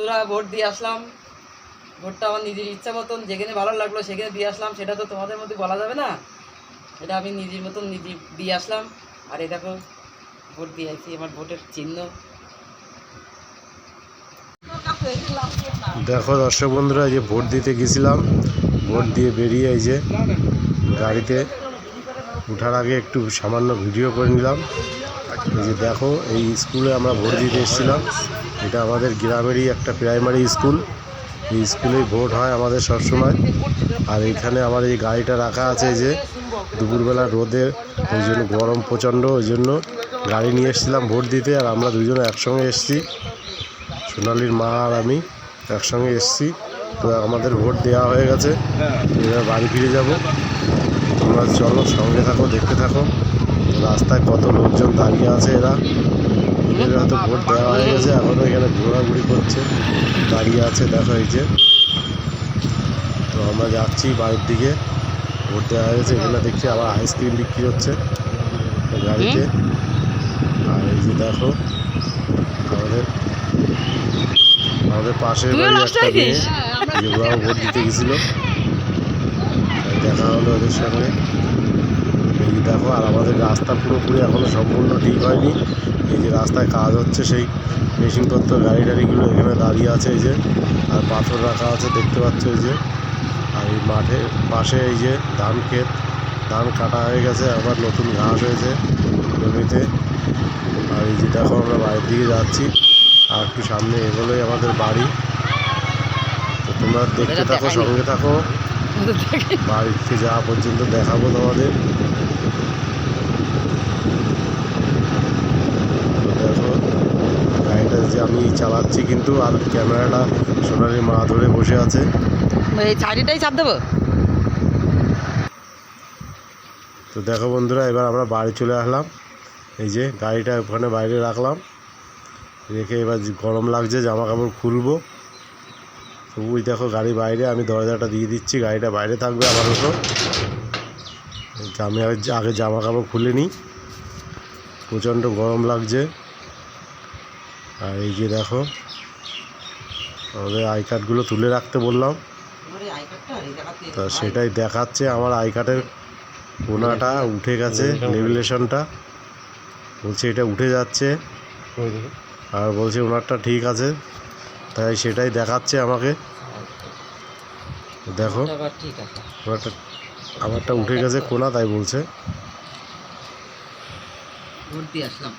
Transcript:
বন্ধুরা, ভোট দিয়ে আসলাম। ভোটটা আমার নিজের ইচ্ছা মতন যেখানে ভালো লাগল সেখানে দিয়ে আসলাম। সেটা তো তোমাদের মধ্যে বলা যাবে না। এটা আমি নিজের মতন নিজে দিয়ে আসলাম। আর এই দেখো, ভোট দিয়ে আসছি আমার ভোটের চিহ্ন। দেখো দর্শক বন্ধুরা যে ভোট দিতে গেছিলাম। ভোট দিয়ে বেরিয়ে এই যে গাড়িতে ওঠার আগে একটু সামান্য ভিডিও করে নিলাম। এই যে দেখো, এই স্কুলে আমরা ভোট দিতে এসেছিলাম। এটা আমাদের গ্রামেরই একটা প্রাইমারি স্কুল এই স্কুলেই ভোট হয় আমাদের সবসময়। আর এখানে আমার এই গাড়িটা রাখা আছে যে, দুপুরবেলা রোদে, ওই জন্য গরম প্রচণ্ড, ওই জন্য গাড়ি নিয়ে এসেছিলাম ভোট দিতে, আর আমরা দুজনে একসঙ্গে এসেছি। সোনালির মা আর আমি একসঙ্গে এসেছি। তো আমাদের ভোট দেওয়া হয়ে গেছে। এবার বাড়ি ফিরে যাব। তোমরা চলো, সঙ্গে থাকো, দেখতে থাকো। রাস্তায় কত লোকজন দাঁড়িয়ে আছে এরা। এদের হয়তো ভোট দেওয়া হয়ে গেছে এখনও এখানে ঘোরাঘুরি করছে দাঁড়িয়ে আছে দেখা হয়েছে তো আমরা যাচ্ছি বাড়ির দিকে ভোট দেওয়া হয়ে গেছে এখানে দেখছি আবার আইসক্রিম বিক্রি হচ্ছে গাড়িতে। আর এই যে দেখো আমাদের আমাদের পাশের বাড়ি একটা মেয়ে হয়েছিস? যে ওরাও ভোট দিতে গেছিল। দেখা হলো ওদের সঙ্গে। এই যে দেখো আর আমাদের রাস্তা পুরোপুরি এখনও সম্পূর্ণ ঠিক হয়নি। এই যে রাস্তায় কাজ হচ্ছে সেই মেশিনপত্র গাড়ি টাড়িগুলো এখানে দাঁড়িয়ে আছে এই যে আর পাথর রাখা আছে দেখতে পাচ্ছ এই যে। আর এই মাঠের পাশে এই যে ধান ক্ষেত ধান কাটা হয়ে গেছে আবার নতুন ঘাস হয়েছে জমিতে। আর এই যে দেখো আমরা বাড়ির দিকে যাচ্ছি আর একটু সামনে এগুলোই আমাদের বাড়ি। তো তোমরা দেখতে থাকো সঙ্গে থাকো। বাড়িতে যাওয়া পর্যন্ত দেখাবো তোমাদের তো দেখো গাড়িটা যে আমি চালাচ্ছি কিন্তু আর ক্যামেরাটা সোনালি মা ধরে বসে আছে। এই চারিটাই চাপ দেবো? তো দেখো বন্ধুরা এবার আমরা বাড়ি চলে আসলাম। এই যে গাড়িটা ওখানে বাইরে রাখলাম। রেখে এবার গরম লাগছে জামা কাপড় খুলবো। তো ওই দেখো গাড়ি বাইরে আমি দরজাটা দিয়ে দিচ্ছি গাড়িটা বাইরে থাকবে আপাতত। আমি আগে আগে জামা কাপড় খুলে নিই। প্রচণ্ড গরম লাগছে। আর এই যে দেখো আমাদের আই কার্ডগুলো তুলে রাখতে বললাম। তা সেটাই দেখাচ্ছে আমার আই কার্ডের কোনাটা উঠে গেছে লেভিলেশনটা বলছে এটা উঠে যাচ্ছে। আর বলছে ওনারটা ঠিক আছে তাই সেটাই দেখাচ্ছে আমাকে। দেখো আবার ঠিক আছে। ওনারটা আমারটা উঠে গেছে কোনা তাই বলছে। আসলাম।